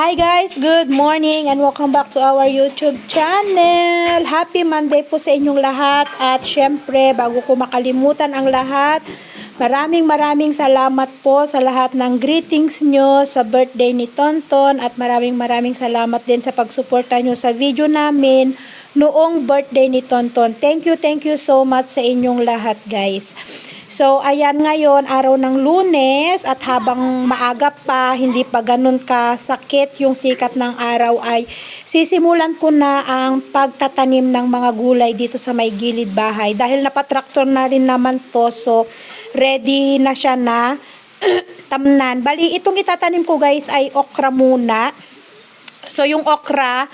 Hi guys, good morning and welcome back to our YouTube channel. Happy Monday po sa inyong lahat at syempre bago ko makalimutan ang lahat, maraming maraming salamat po sa lahat ng greetings nyo sa birthday ni Tonton at maraming maraming salamat din sa pagsuporta nyo sa video namin noong birthday ni Tonton. Thank you, thank you so much sa inyong lahat guys. So, ayan ngayon, araw ng lunes at habang maaga pa, hindi pa ganun ka sakit yung sikat ng araw ay sisimulan ko na ang pagtatanim ng mga gulay dito sa may gilid bahay. Dahil napatraktor na rin naman to, so ready na siya na tamnan. Bali, itong itatanim ko guys ay okra muna. So, yung okra,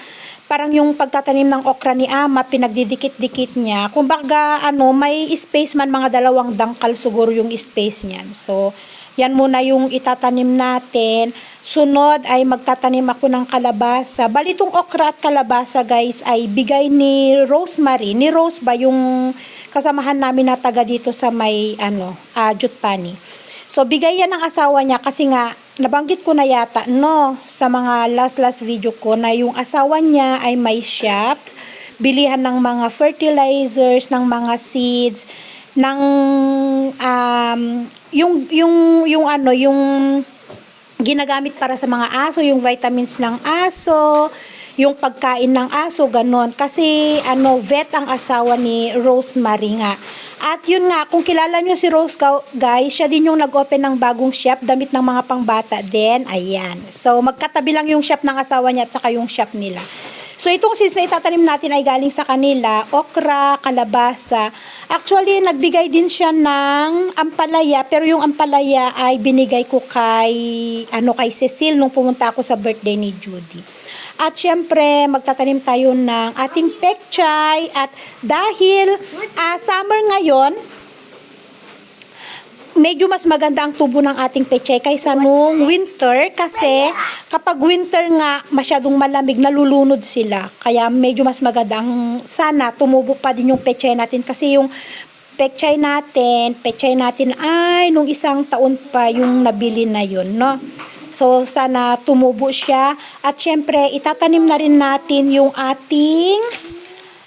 parang yung pagtatanim ng okra ni Ama, pinagdidikit-dikit niya. Kung baga, ano, may space man mga dalawang dangkal siguro yung space niyan. So, yan muna yung itatanim natin. Sunod ay magtatanim ako ng kalabasa. Bali itong okra at kalabasa guys ay bigay ni Rosemary. Ni Rose ba yung kasamahan namin na taga dito sa may ano, uh, Jutpani. So, bigay yan ng asawa niya kasi nga, nabanggit ko na yata, no, sa mga last-last video ko na yung asawa niya ay may shops, bilihan ng mga fertilizers, ng mga seeds, ng, um, yung, yung, yung ano, yung ginagamit para sa mga aso, yung vitamins ng aso, yung pagkain ng aso, ganon. Kasi, ano, vet ang asawa ni Rosemary nga. At yun nga, kung kilala nyo si Rose guys, siya din yung nag-open ng bagong shop, damit ng mga pangbata din. Ayan. So, magkatabi lang yung shop ng asawa niya at saka yung shop nila. So, itong since na itatanim natin ay galing sa kanila, okra, kalabasa. Actually, nagbigay din siya ng ampalaya, pero yung ampalaya ay binigay ko kay, ano, kay Cecil nung pumunta ako sa birthday ni Judy. At syempre, magtatanim tayo ng ating pekchay. At dahil uh, summer ngayon, medyo mas maganda ang tubo ng ating pechay kaysa nung winter. Kasi kapag winter nga masyadong malamig nalulunod sila. Kaya medyo mas maganda ang sana tumubo pa din yung pechay natin. Kasi yung pechay natin pechay natin ay nung isang taon pa yung nabili na yun no So, sana tumubo siya. At syempre, itatanim na rin natin yung ating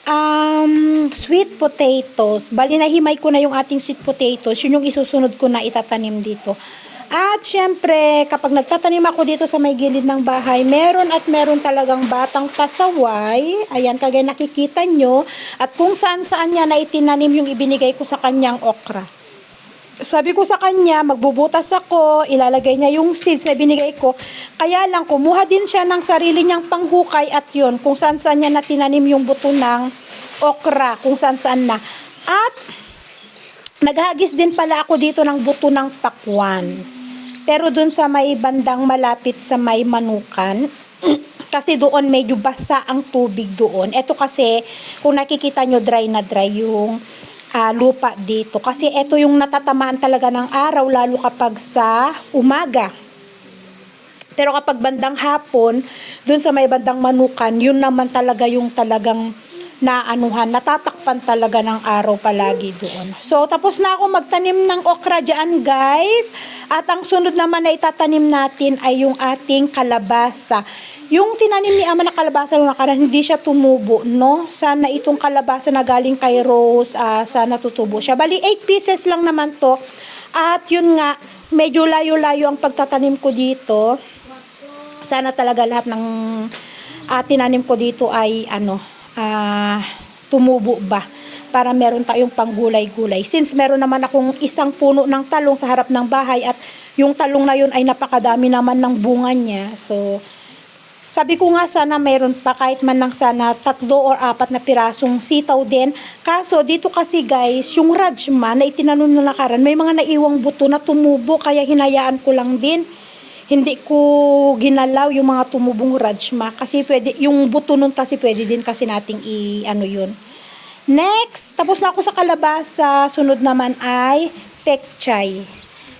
um, sweet potatoes. Bali, nahimay ko na yung ating sweet potatoes. Yun yung isusunod ko na itatanim dito. At syempre, kapag nagtatanim ako dito sa may gilid ng bahay, meron at meron talagang batang pasaway. Ayan, kagaya nakikita nyo. At kung saan saan niya na itinanim yung ibinigay ko sa kanyang okra sabi ko sa kanya, magbubutas ako, ilalagay niya yung seeds na binigay ko. Kaya lang, kumuha din siya ng sarili niyang panghukay at yun, kung saan saan niya na tinanim yung buto ng okra, kung saan saan na. At, naghagis din pala ako dito ng buto ng pakwan. Pero dun sa may bandang malapit sa may manukan, kasi doon medyo basa ang tubig doon. Ito kasi, kung nakikita nyo dry na dry yung uh, lupa dito. Kasi ito yung natatamaan talaga ng araw, lalo kapag sa umaga. Pero kapag bandang hapon, dun sa may bandang manukan, yun naman talaga yung talagang naanuhan, natatakpan talaga ng araw palagi doon. So, tapos na ako magtanim ng okra dyan, guys. At ang sunod naman na itatanim natin ay yung ating kalabasa. Yung tinanim ni Ama na kalabasa nung nakaraan, hindi siya tumubo, no? Sana itong kalabasa na galing kay Rose, uh, sana tutubo siya. Bali, 8 pieces lang naman to. At yun nga, medyo layo-layo ang pagtatanim ko dito. Sana talaga lahat ng uh, tinanim ko dito ay ano, uh, tumubo ba para meron tayong panggulay-gulay. Since meron naman akong isang puno ng talong sa harap ng bahay at yung talong na yun ay napakadami naman ng bunga niya. So, sabi ko nga sana mayroon pa kahit man lang sana tatlo or apat na pirasong sitaw din. Kaso dito kasi guys, yung rajma na itinanon na nakaran, may mga naiwang buto na tumubo kaya hinayaan ko lang din. Hindi ko ginalaw yung mga tumubong rajma kasi pwede, yung buto nun kasi pwede din kasi nating i ano yun. Next, tapos na ako sa kalabasa, sunod naman ay pekchay.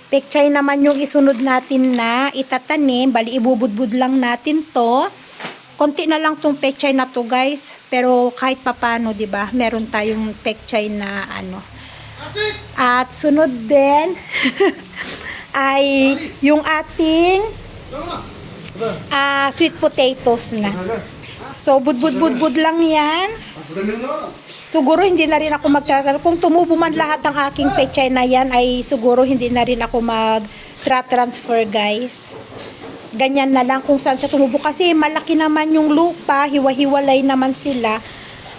Pekchay naman yung isunod natin na itatanim. Bali, ibubudbud lang natin to. Konti na lang tong pekchay na to guys. Pero kahit papano, di ba meron tayong pekchay na ano. At sunod din ay yung ating ah, sweet potatoes na. So, budbud-budbud lang yan. Siguro hindi na rin ako magtratransfer. Kung tumubo man lahat ng aking pechay na yan, ay siguro hindi na rin ako mag-transfer, guys. Ganyan na lang kung saan siya tumubo. Kasi malaki naman yung lupa, hiwa-hiwalay naman sila.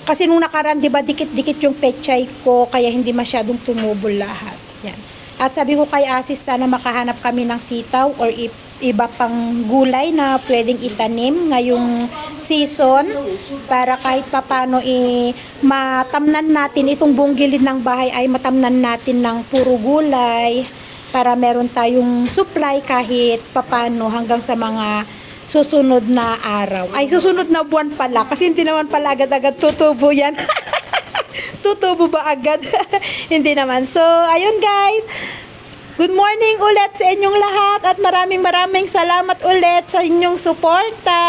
Kasi nung nakaraan, di ba, dikit-dikit yung pechay ko, kaya hindi masyadong tumubo lahat. Yan. At sabi ko kay Asis, sana makahanap kami ng sitaw or i- iba pang gulay na pwedeng itanim ngayong season para kahit papano eh, matamnan natin itong buong gilid ng bahay ay matamnan natin ng puro gulay para meron tayong supply kahit papano hanggang sa mga susunod na araw. Ay, susunod na buwan pala kasi hindi naman pala agad-agad tutubo yan. tutubo ba agad? hindi naman. So, ayun guys. Good morning ulit sa inyong lahat at maraming maraming salamat ulit sa inyong suporta.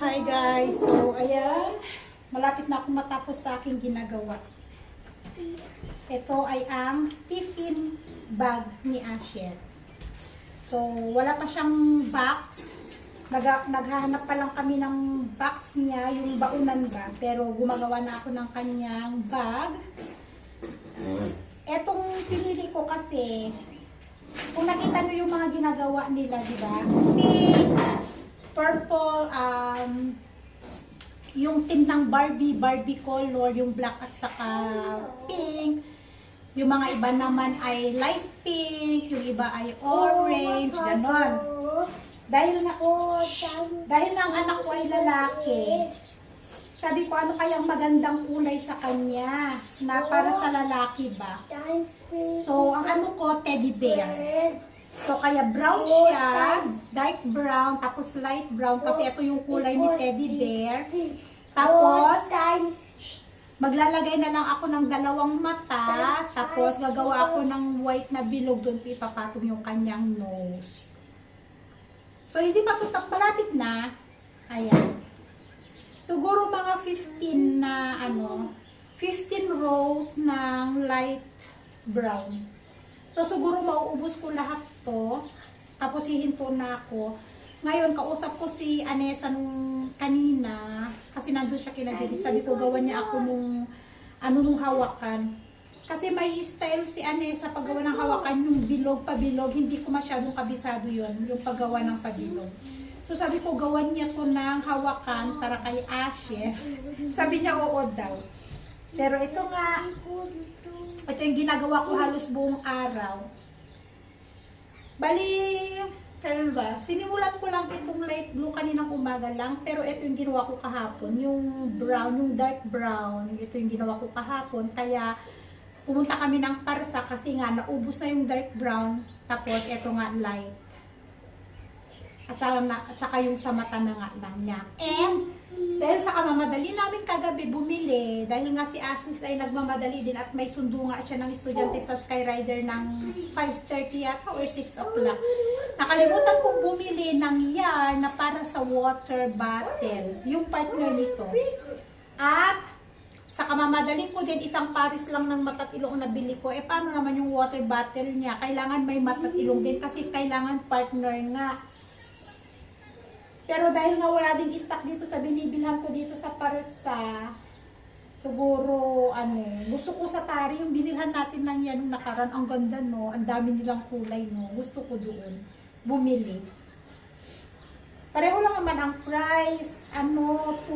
Hi guys. So, ayan. Malapit na akong matapos sa aking ginagawa. Ito ay ang tiffin bag ni Asher. So, wala pa siyang box. Nag naghahanap pa lang kami ng box niya, yung baunan ba. Pero gumagawa na ako ng kanyang bag. Etong pinili ko kasi, kung nakita nyo yung mga ginagawa nila, di ba? Pink, purple, um, yung team ng Barbie, Barbie color, yung black at saka pink. Yung mga iba naman ay light pink, yung iba ay orange, ganon. Dahil na, dahil na ang anak ko ay lalaki, sabi ko ano kayang magandang kulay sa kanya na para sa lalaki ba? So, ang ano ko, teddy bear. So, kaya brown siya, dark brown, tapos light brown, kasi ito yung kulay ni teddy bear. Tapos, maglalagay na lang ako ng dalawang mata, tapos gagawa ako ng white na bilog, doon ko ipapatong yung kanyang nose. So, hindi pa tutak, malapit na. Ayan. Siguro mga 15 na ano, 15 rows ng light brown. So, siguro mauubos ko lahat to. Tapos hihinto na ako. Ngayon, kausap ko si Anessa kanina. Kasi nandun siya kinagili. Sabi ko, gawan niya ako nung, ano nung hawakan. Kasi may style si Anessa paggawa ng hawakan, yung bilog, pabilog. Hindi ko masyadong kabisado yon yung paggawa ng pabilog. So sabi ko, gawan niya to ng hawakan para kay Ashe. Sabi niya, oo daw. Pero ito nga, ito yung ginagawa ko halos buong araw. Bali, kailan ba? Sinimulan ko lang itong light blue kaninang umaga lang, pero ito yung ginawa ko kahapon. Yung brown, yung dark brown, ito yung ginawa ko kahapon. Kaya, pumunta kami ng parsa kasi nga naubos na yung dark brown, tapos ito nga light. At saka, na, at saka yung sa mata na nga lang niya. And, dahil sa kamamadali namin kagabi bumili, dahil nga si Asis ay nagmamadali din at may sundo nga siya ng estudyante sa Skyrider ng 5.30 yata or 6 o'clock. Nakalimutan kong bumili ng yarn na para sa water bottle, yung partner nito. At sa kamamadali ko din, isang paris lang ng matat ilong na bili ko. Eh, paano naman yung water bottle niya? Kailangan may matat ilong din kasi kailangan partner nga. Pero dahil nga wala ding stock dito sa binibilhan ko dito sa Parsa, siguro, ano, gusto ko sa Tari, yung binilhan natin lang yan nung nakaraan, ang ganda, no? Ang dami nilang kulay, no? Gusto ko doon. Bumili. Pareho lang naman ang price, ano, to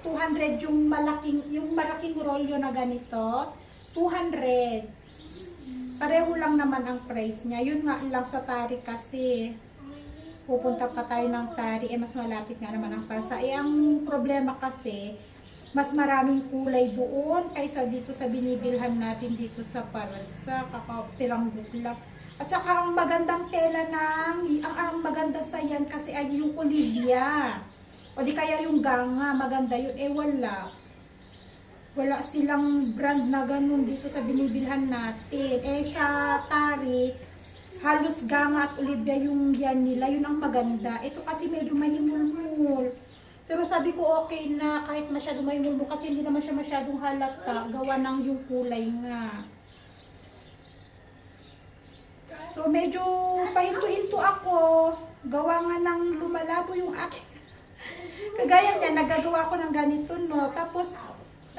200 yung malaking, yung malaking rolyo na ganito, 200. Pareho lang naman ang price niya. Yun nga lang sa Tari kasi, pupunta pa tayo ng Tari, eh mas malapit nga naman ang Parsa. Eh ang problema kasi, mas maraming kulay doon kaysa dito sa binibilhan natin dito sa Parsa, kakapirang lang. At saka ang magandang tela ng, ang, ang maganda sa yan kasi ay yung Olivia. O di kaya yung ganga, maganda yun. Eh wala. Wala silang brand na ganun dito sa binibilhan natin. Eh sa Tari, halos ganga at Olivia yung yan nila, yun ang maganda. Ito kasi medyo mahimulmul. Pero sabi ko okay na kahit masyadong may mumu kasi hindi naman siya masyadong halata. Gawa ng yung kulay nga. So medyo pahinto-hinto ako. Gawa nga ng lumalabo yung akin. Kagaya niya, nagagawa ko ng ganito, no? Tapos,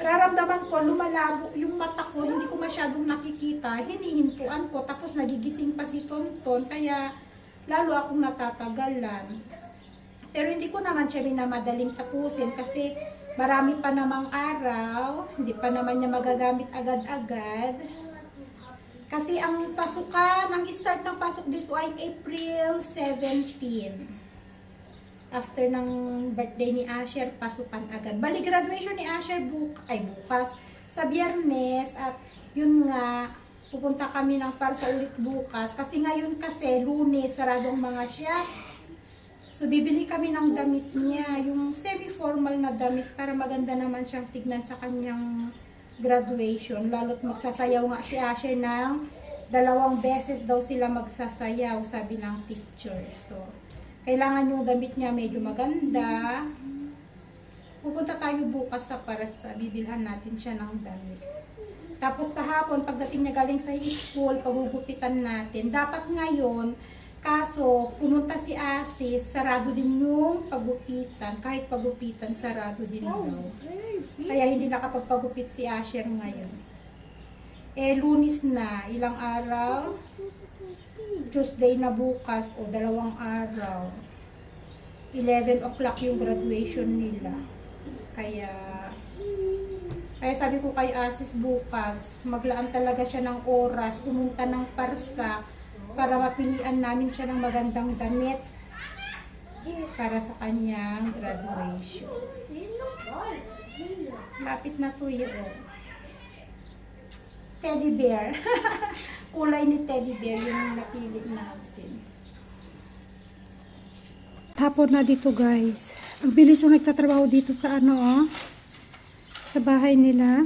raramdaman ko, lumalabo yung mata ko, hindi ko masyadong nakikita, hinihintuan ko, tapos nagigising pa si Tonton, kaya lalo akong natatagalan. Pero hindi ko naman siya minamadaling tapusin kasi marami pa namang araw, hindi pa naman niya magagamit agad-agad. Kasi ang pasukan, ang start ng pasok dito ay April 17 after ng birthday ni Asher, pasukan agad. Bali, graduation ni Asher buk ay bukas sa biyernes at yun nga, pupunta kami ng para sa ulit bukas. Kasi ngayon kasi, lunes, sarado ang mga siya. So, bibili kami ng damit niya, yung semi-formal na damit para maganda naman siyang tignan sa kanyang graduation. Lalo't magsasayaw nga si Asher ng dalawang beses daw sila magsasayaw, sabi ng picture. So, kailangan yung damit niya medyo maganda. Pupunta tayo bukas sa para sa bibilhan natin siya ng damit. Tapos sa hapon, pagdating niya galing sa school, pagugupitan natin. Dapat ngayon, kaso pumunta si Asis, sarado din yung pagupitan. Kahit pagupitan, sarado din daw. Kaya hindi nakapagpagupit si Asher ngayon. Eh, lunis na, ilang araw, Tuesday na bukas o dalawang araw. 11 o'clock yung graduation nila. Kaya, kaya sabi ko kay Asis bukas, maglaan talaga siya ng oras, pumunta ng parsa para mapilian namin siya ng magandang damit para sa kanyang graduation. Lapit na to yun. Teddy bear. Kulay ni teddy bear yung napili natin. Tapon na dito guys. Ang bilis yung nagtatrabaho dito sa ano oh. Sa bahay nila.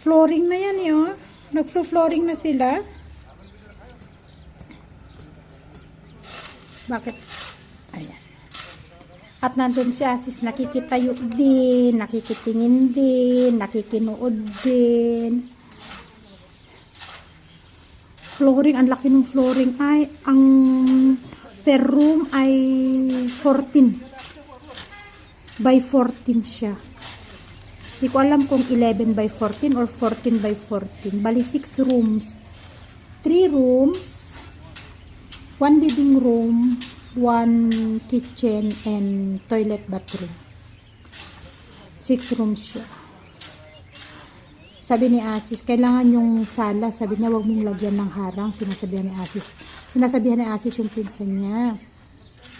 Flooring na yan eh oh. Nag-flooring na sila. Bakit? Ayan. At nandun si Asis, nakikitayo din, nakikitingin din, nakikinood din. Flooring, ang laki ng flooring ay, ang per room ay 14 by 14 siya. Hindi ko alam kung 11 by 14 or 14 by 14. Bali 6 rooms. 3 rooms, 1 living room, 1 kitchen, and toilet bathroom. 6 rooms siya. Sabi ni Asis, kailangan yung sala, sabi niya, wag mong lagyan ng harang, sinasabihan ni Asis. Sinasabihan ni Asis yung pinsan niya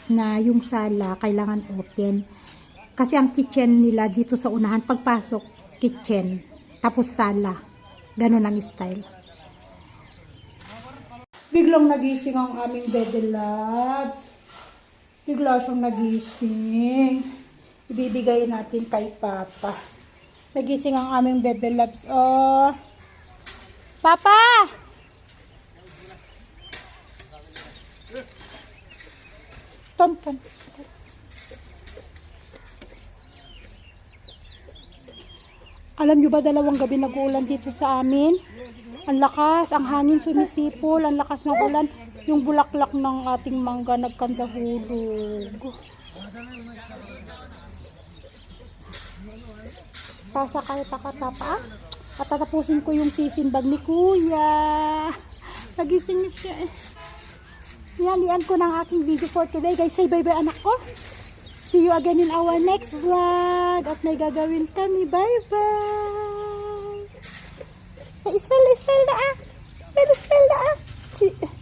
na yung sala kailangan open. Kasi ang kitchen nila dito sa unahan, pagpasok, kitchen, tapos sala. Ganon ang style. Biglang nagising ang aming bebe labs. Bigla siyang nagising. Ibibigay natin kay Papa. Nagising ang aming bebe labs. Oh. Papa! Ton, ton. Alam nyo ba dalawang gabi nag-uulan dito sa amin? Ang lakas, ang hangin sumisipol, ang lakas ng ulan. Yung bulaklak ng ating mangga nagkandahulog. Pasa kayo takatapa. At tatapusin ko yung tiffin bag ni Kuya. Nagising niya siya eh. Yan, iyan ko ng aking video for today. Guys, say bye-bye anak ko. See you again in our next vlog. At may gagawin kami. Bye-bye. Israel, Israel na ah. Israel, Israel na. Chi